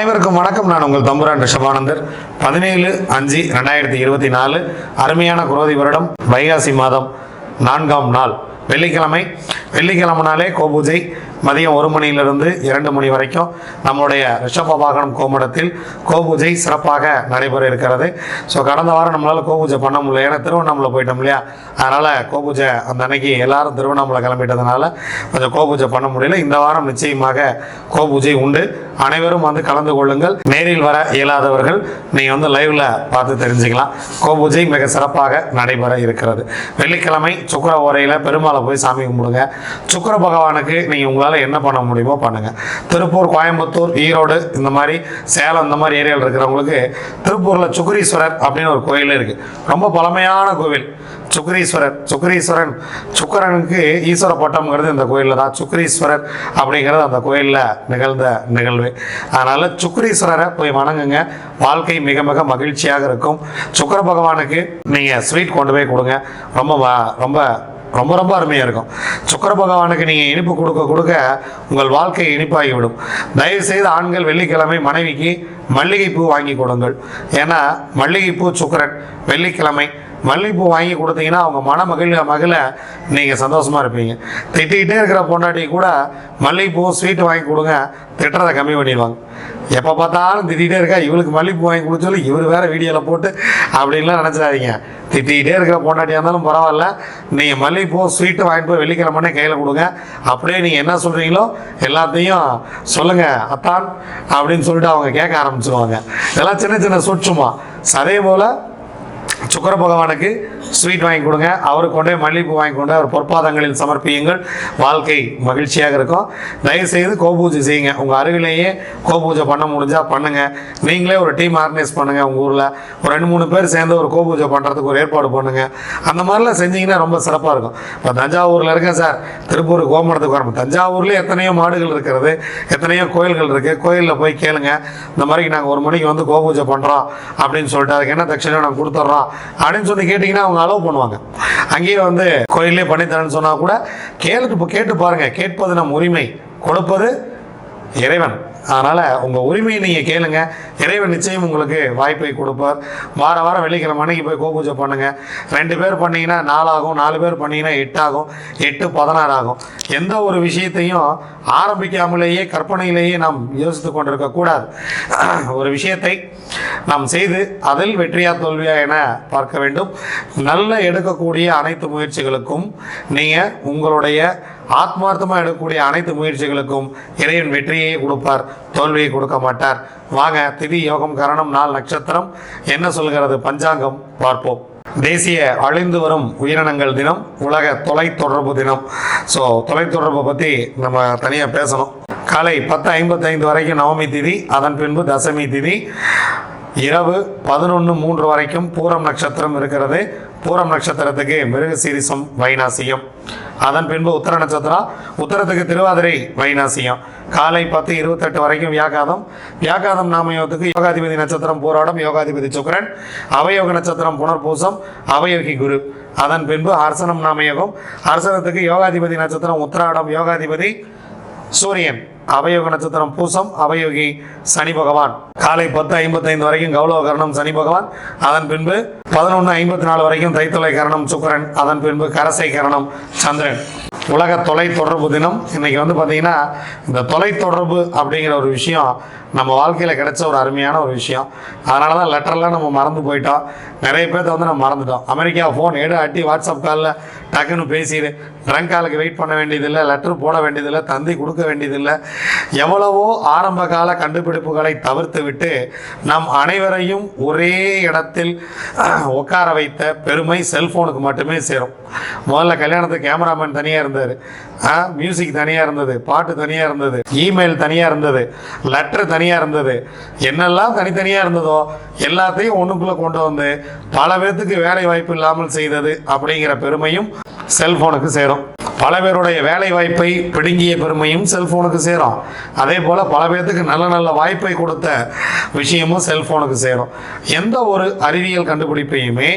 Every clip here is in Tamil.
அனைவருக்கும் வணக்கம். நான் உங்கள் தம்புரான் ரிஷபானந்தர். பதினேழு அஞ்சு ரெண்டாயிரத்தி இருபத்தி நாலு அருமையான குரோதி வருடம் வைகாசி மாதம் நான்காம் நாள். வெள்ளிக்கிழமை. வெள்ளிக்கிழமைனாலே கோபூஜை. மதியம் ஒரு மணியிலிருந்து இரண்டு மணி வரைக்கும் நம்மளுடைய ரிஷப வாகனம் கோமடத்தில் கோபூஜை சிறப்பாக நடைபெற இருக்கிறது. ஸோ கடந்த வாரம் நம்மளால் கோபூஜை பண்ண முடியல. ஏன்னா திருவண்ணாமலை போயிட்டோம் இல்லையா? அதனால் கோபூஜை அந்த அன்னைக்கு எல்லாரும் திருவண்ணாமலை கிளம்பிட்டதுனால கொஞ்சம் கோபூஜை பண்ண முடியல. இந்த வாரம் நிச்சயமாக கோபூஜை உண்டு. அனைவரும் வந்து கலந்து கொள்ளுங்கள். நேரில் வர இயலாதவர்கள் நீங்கள் வந்து லைவில் பார்த்து தெரிஞ்சுக்கலாம். கோபூஜை மிக சிறப்பாக நடைபெற இருக்கிறது. வெள்ளிக்கிழமை சுக்கர ஓரையில் பெருமாளை போய் சாமி கும்பிடுங்க. சுக்கர பகவானுக்கு நீங்கள் உங்களால் என்ன பண்ண முடியுமோ பண்ணுங்க. திருப்பூர் கோயம்புத்தூர் ஈரோடு இந்த மாதிரி சேலம் இந்த மாதிரி ஏரியாவில் இருக்கிறவங்களுக்கு திருப்பூரில் சுக்கரீஸ்வரர் அப்படின்னு ஒரு கோயில் இருக்கு. ரொம்ப பழமையான கோவில். சுக்கரீஸ்வரர் சுக்கரீஸ்வரன் சுக்கரனுக்கு ஈஸ்வர பட்டம்ங்கிறது இந்த கோயிலில் தான். சுக்கரீஸ்வரர் அப்படிங்கிறது அந்த கோயிலில் நிகழ்ந்த நிகழ்வு. அதனால் சுக்கரீஸ்வரரை போய் வணங்குங்க. வாழ்க்கை மிக மிக மகிழ்ச்சியாக இருக்கும். சுக்கர பகவானுக்கு நீங்கள் ஸ்வீட் கொண்டு போய் கொடுங்க. ரொம்ப ரொம்ப ரொம்ப ரொம்ப அருமையாக இருக்கும். சுக்கர பகவானுக்கு நீங்கள் இனிப்பு கொடுக்க கொடுக்க உங்கள் வாழ்க்கை இனிப்பாகிவிடும். தயவு செய்து ஆண்கள் வெள்ளிக்கிழமை மனைவிக்கு மல்லிகைப்பூ வாங்கி கொடுங்கள். ஏன்னா மல்லிகைப்பூ சுக்கரன் வெள்ளிக்கிழமை மல்லிகைப்பூ வாங்கி கொடுத்தீங்கன்னா அவங்க மன மகிழ மகிழ நீங்கள் சந்தோஷமாக இருப்பீங்க. திட்டிக்கிட்டே இருக்கிற பொண்டாட்டி கூட மல்லிகைப்பூ ஸ்வீட் வாங்கி கொடுங்க திட்டுறதை கம்மி பண்ணிடுவாங்க. எப்போ பார்த்தாலும் திட்டிகிட்டே இருக்கா இவளுக்கு மல்லிகைப்பூ வாங்கி கொடுத்தாலும் இவர் வேறு வீடியோவில் போட்டு அப்படின்லாம் நினச்சிடாதீங்க. திட்டிகிட்டே இருக்கிற பொண்டாட்டியாக இருந்தாலும் பரவாயில்ல. நீங்கள் மல்லிகைப்பூ ஸ்வீட்டு வாங்கிட்டு போய் வெள்ளிக்கிழமைனே கையில் கொடுங்க. அப்படியே நீங்கள் என்ன சொல்கிறீங்களோ எல்லாத்தையும் சொல்லுங்கள் அத்தான் அப்படின்னு சொல்லிட்டு அவங்க கேட்க ஆரம்பிச்சிருவாங்க. இதெல்லாம் சின்ன சின்ன சூட்சமாக அதே போல் சுக்கர பகவானுக்கு ஸ்வீட் வாங்கி கொடுங்க. அவருக்கு கொண்டே மல்லிகைப்பூ வாங்கி கொண்டு அவர் பொற்பாதங்களில் சமர்ப்பியுங்கள். வாழ்க்கை மகிழ்ச்சியாக இருக்கும். தயவுசெய்து கோபூஜை செய்யுங்க. உங்கள் அருகிலேயே கோபூஜை பண்ண முடிஞ்சால் பண்ணுங்கள் நீங்களே ஒரு டீம் ஆர்கனைஸ் பண்ணுங்கள் உங்கள் ஊரில். ஒரு ரெண்டு மூணு பேர் சேர்ந்து ஒரு கோபூஜை பண்ணுறதுக்கு ஒரு ஏற்பாடு பண்ணுங்கள் அந்த மாதிரிலாம் செஞ்சீங்கன்னா ரொம்ப சிறப்பாக இருக்கும். இப்போ தஞ்சாவூரில் இருக்கேன் சார். திருப்பூர் கோமடத்துக்கு வரணும் தஞ்சாவூர்லேயே எத்தனையோ மாடுகள் இருக்கிறது. எத்தனையோ கோயில்கள் இருக்குது கோயிலில் போய் கேளுங்க. இந்த மாதிரி நாங்கள் ஒரு மணிக்கு வந்து கோபூஜை பண்ணுறோம் அப்படின்னு சொல்லிட்டு அதுக்கு என்ன தட்சிணம் நாங்கள் கொடுத்துட்றோம். அப்படின்னு சொல்லி கேட்டிங்கன்னா அவங்க அலோவ் பண்ணுவாங்க. அங்கேயே வந்து கோயிலே பண்ணித்தரேன்னு சொன்னால் கூட கேளுக்கு கேட்டு பாருங்கள் கேட்பது நம் உரிமை. கொடுப்பது இறைவன். அதனால் உங்கள் உரிமையை நீங்கள் கேளுங்க. இறைவன் நிச்சயம் உங்களுக்கு வாய்ப்பை கொடுப்பார். வார வாரம் வெள்ளிக்கிழமை அன்னைக்கு போய் கோபூஜை பண்ணுங்கள் ரெண்டு பேர் பண்ணீங்கன்னா நாலாகும் நாலு பேர் பண்ணிங்கன்னா எட்டாகும் எட்டு பதினாறு ஆகும். எந்த ஒரு விஷயத்தையும் ஆரம்பிக்காமலேயே கற்பனையிலேயே நாம் யோசித்து கொண்டிருக்கக்கூடாது ஒரு விஷயத்தை நாம் செய்து அதில் வெற்றியா தோல்வியா என பார்க்க வேண்டும். நல்ல எடுக்கக்கூடிய அனைத்து முயற்சிகளுக்கும் நீங்கள் உங்களுடைய ஆத்மார்த்தமாக எடுக்கக்கூடிய அனைத்து முயற்சிகளுக்கும் இறைவன் வெற்றியை கொடுப்பார் தோல்வியை கொடுக்க மாட்டார். வாங்க திதி யோகம் கரணம் நாள் நட்சத்திரம். என்ன சொல்கிறது? பஞ்சாங்கம் பார்ப்போம். தேசிய அழிந்து வரும் உயிரினங்கள் தினம் உலக தொலைத்தொடர்பு தினம். ஸோ தொலைத்தொடர்பை பற்றி நம்ம தனியாக பேசணும். காலை பத்து ஐம்பத்தைந்து வரைக்கும் நவமி திதி அதன் பின்பு தசமி திதி. இரவு பதினொன்று மூன்று வரைக்கும் பூரம் நட்சத்திரம் இருக்கிறது. பூரம் நட்சத்திரத்துக்கு மிருகசீரிசம் வைநாசியம் அதன் பின்பு உத்தர நட்சத்திரம் உத்தரத்துக்கு திருவாதிரை வைநாசியம் காலை பத்து இருபத்தெட்டு வரைக்கும் வியாகாதம். வியாகாதம் நாமயோகத்துக்கு யோகாதிபதி நட்சத்திரம் போராடம் யோகாதிபதி சுக்கரன். அவயோக நட்சத்திரம் புனர்பூசம் அவயோகி குரு. அதன் பின்பு அர்சனம் நாமயோகம். அரசனத்துக்கு யோகாதிபதி நட்சத்திரம் உத்திராடம் யோகாதிபதி சூரியன். அவயோக நட்சத்திரம் பூசம் அவயோகி சனி பகவான். காலை பத்து ஐம்பத்தைந்து வரைக்கும் கௌளவ கரணம் சனி பகவான். அதன் பின்பு பதினொன்று ஐம்பத்தி நாலு வரைக்கும் தைத்தொலை கரணம் சுக்கிரன். அதன் பின்பு கரசை கரணம் சந்திரன். உலக தொலைத்தொடர்பு தினம். இன்னைக்கு வந்து பார்த்தீங்கன்னா இந்த தொலைத்தொடர்பு அப்படிங்கிற ஒரு விஷயம் நம்ம வாழ்க்கையில் கிடைச்ச ஒரு அருமையான ஒரு விஷயம். அதனால தான் லெட்டர்லாம் நம்ம மறந்து போயிட்டோம். நிறைய பேர்த்த வந்து நம்ம மறந்துட்டோம். அமெரிக்கா ஃபோன் எடு அட்டி வாட்ஸ்அப் காலில் டக்குன்னு பேசிடு. ட்ரங்க் காலுக்கு வெயிட் பண்ண வேண்டியதில்லை லெட்டர் போட வேண்டியதில்லை தந்தி கொடுக்க வேண்டியதில்லை. எவ்வளவோ ஆரம்ப கால கண்டுபிடிப்புகளை தவிர்த்து விட்டு நம் அனைவரையும் ஒரே இடத்தில் உட்கார வைத்த பெருமை செல்ஃபோனுக்கு மட்டுமே சேரும். முதல்ல கல்யாணத்துக்கு கேமராமேன் தனியாக இருந்தார். மியூசிக் தனியாக இருந்தது பாட்டு தனியாக இருந்தது இமெயில் தனியாக இருந்தது லெட்டர் தனியாக இருந்தது. என்னெல்லாம் தனித்தனியாக இருந்ததோ எல்லாத்தையும் ஒன்றுக்குள்ளே கொண்டு வந்து பல பேர்த்துக்கு வேலை வாய்ப்பு இல்லாமல் செய்தது அப்படிங்கிற பெருமையும் செல்ஃபோனுக்கு சேரும். பல பேருடைய வேலை வாய்ப்பை பிடுங்கிய பெருமையும் செல்ஃபோனுக்கு சேரும். அதே போல் பல பேர்த்துக்கு நல்ல நல்ல வாய்ப்பை கொடுத்த விஷயமும் செல்ஃபோனுக்கு சேரும். எந்த ஒரு அறிவியல் கண்டுபிடிப்பையுமே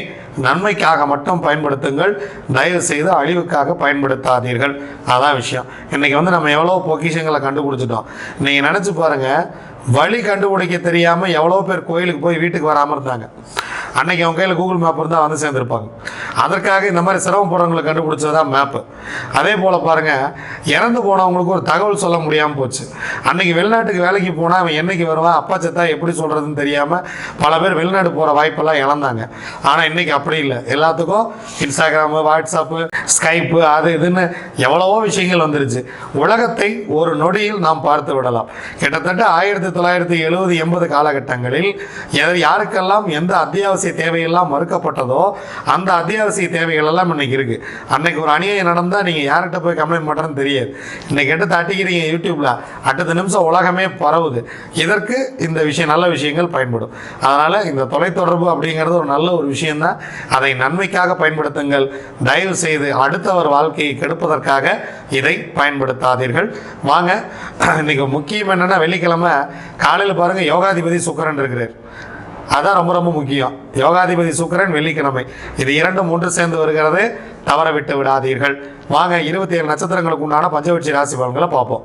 நன்மைக்காக மட்டும் பயன்படுத்துங்கள் தயவு செய்து அழிவுக்காக பயன்படுத்தாதீர்கள். அதான் விஷயம். இன்னைக்கு வந்து நம்ம எவ்வளோ பொக்கிஷங்களை கண்டுபிடிச்சிட்டோம். நீங்கள் நினச்சி பாருங்கள் வழி கண்டுபிடிக்க தெரியாமல் எவ்வளோ பேர் கோயிலுக்கு போய் வீட்டுக்கு வராமல் இருந்தாங்க. அன்னைக்கு அவங்க கையில் கூகுள் மேப் இருந்தால் வந்து சேர்ந்துருப்பாங்க. அதற்காக இந்த மாதிரி சிரமப்படுறவங்களை கண்டுபிடிச்சது தான் மேப்பு. அதே போல் பாருங்கள் இறந்து போனவங்களுக்கு ஒரு தகவல் சொல்ல முடியாமல் போச்சு. அன்றைக்கி வெளிநாட்டுக்கு வேலைக்கு போனால் அவன் என்றைக்கு வருவான் அப்பா செத்தா எப்படி சொல்கிறதுன்னு தெரியாமல் பல பேர் வெளிநாடு போகிற வாய்ப்பெல்லாம் இழந்தாங்க. ஆனால் இன்னைக்கு அப்படி இல்லை. எல்லாத்துக்கும் இன்ஸ்டாகிராமு வாட்ஸ்அப்பு ஸ்கைப்பு அது இதுன்னு எவ்வளவோ விஷயங்கள் வந்துருச்சு. உலகத்தை ஒரு நொடியில் நாம் பார்த்து விடலாம். கிட்டத்தட்ட ஆயிரத்தி தொள்ளாயிரத்தி எழுபது எண்பது காலகட்டங்களில் எதை யாருக்கெல்லாம் எந்த அத்தியாவசிய தேவையெல்லாம் மறுக்கப்பட்டதோ அந்த அத்தியாவசிய தேவைகள் எல்லாம் இன்னைக்கு இருக்குது அன்னைக்கு ஒரு அநியாயம் நடந்தால் நீங்கள் யார்கிட்ட போய் கம்ப்ளைண்ட் பண்ணுறதுன்னு தெரியாது. இன்னைக்கு எடுத்து தட்டிக்கிறீங்க யூடியூப்பில் அடுத்த நிமிஷம் உலகமே பரவுது. இதற்கு இந்த விஷயம் நல்ல விஷயங்கள் பயன்படும். அதனால் இந்த தொலைத்தொடர்பு அப்படிங்கிறது ஒரு நல்ல ஒரு விஷயம்தான். அதை நன்மைக்காக பயன்படுத்துங்கள். தயவு செய்து அடுத்தவர் வாழ்க்கையை கெடுப்பதற்காக இதை பயன்படுத்தாதீர்கள். வாங்க இன்னைக்கு முக்கியம் என்னன்னா வெள்ளிக்கிழமை காலையில் பாருங்க யோகாதிபதி சுக்கரன் இருக்கிறார். அதான் ரொம்ப ரொம்ப முக்கியம். யோகாதிபதி சுக்கரன் வெள்ளிக்கிழமை. இது இரண்டும் ஒன்று சேர்ந்து வருகிறது. தவற விட்டு விடாதீர்கள். வாங்க இருபத்தி ஏழு நட்சத்திரங்களுக்கு உண்டான பஞ்சவட்சி ராசி பலன்களை பார்ப்போம்.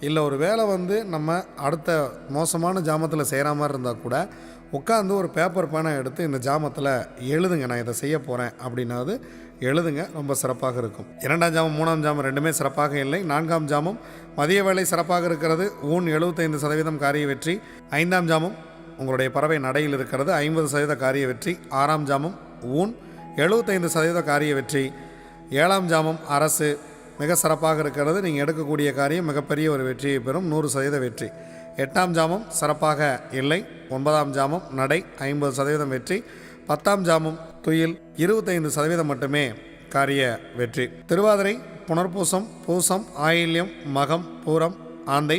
இல்லை ஒரு வேலை வந்து நம்ம அடுத்த மோசமான ஜாமத்தில் செய்கிற மாதிரி இருந்தால் கூட உட்காந்து ஒரு பேப்பர் பேனை எடுத்து இந்த ஜாமத்தில் எழுதுங்க நான் இதை செய்ய போகிறேன் அப்படின்னாவது எழுதுங்க ரொம்ப சிறப்பாக இருக்கும். இரண்டாம் ஜாமம் மூணாம் ஜாமம் ரெண்டுமே சிறப்பாக இல்லை. நான்காம் ஜாமம் மதிய வேலை சிறப்பாக இருக்கிறது. ஊன் எழுபத்தைந்து சதவீதம் காரிய வெற்றி. ஐந்தாம் ஜாமம் உங்களுடைய பறவை நடையில் இருக்கிறது. ஐம்பது சதவீத காரிய வெற்றி. ஆறாம் ஜாமம் ஊன் எழுபத்தைந்து சதவீத காரிய வெற்றி. ஏழாம் ஜாமம் அரசு. மிக சிறப்பாக இருக்கிறது. நீங்கள் எடுக்கக்கூடிய காரியம் மிகப்பெரிய ஒரு வெற்றியை பெறும். நூறு சதவீத வெற்றி. எட்டாம் ஜாமம் சிறப்பாக இல்லை. ஒன்பதாம் ஜாமம் நடை ஐம்பது சதவீதம் வெற்றி. பத்தாம் ஜாமம் துயில் இருபத்தைந்து சதவீதம் மட்டுமே காரிய வெற்றி. திருவாதிரை புனர்பூசம் பூசம் ஆயில்யம் மகம் பூரம் ஆந்தை.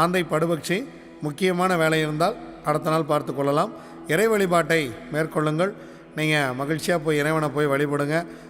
ஆந்தை படுபக்ஷி முக்கியமான வேலை இருந்தால் அடுத்த நாள் பார்த்து கொள்ளலாம். இறை வழிபாட்டை மேற்கொள்ளுங்கள். நீங்கள் மகிழ்ச்சியாக போய் இறைவனை போய் வழிபடுங்க.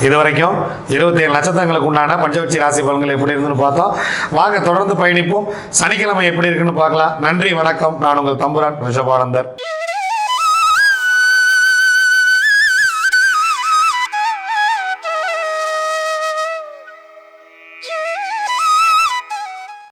இதுவரைக்கும் இருபத்தி ஏழு நட்சத்திரங்களுக்கு உண்டான பஞ்சவட்சி ராசி பலன்கள் எப்படி இருக்குன்னு பார்த்தோம். வாங்க தொடர்ந்து பயணிப்போம். சனிக்கிழமை எப்படி இருக்குன்னு பார்க்கலாம். நன்றி வணக்கம். நான் உங்கள் தம்புரான் ரிஷபானந்தர்.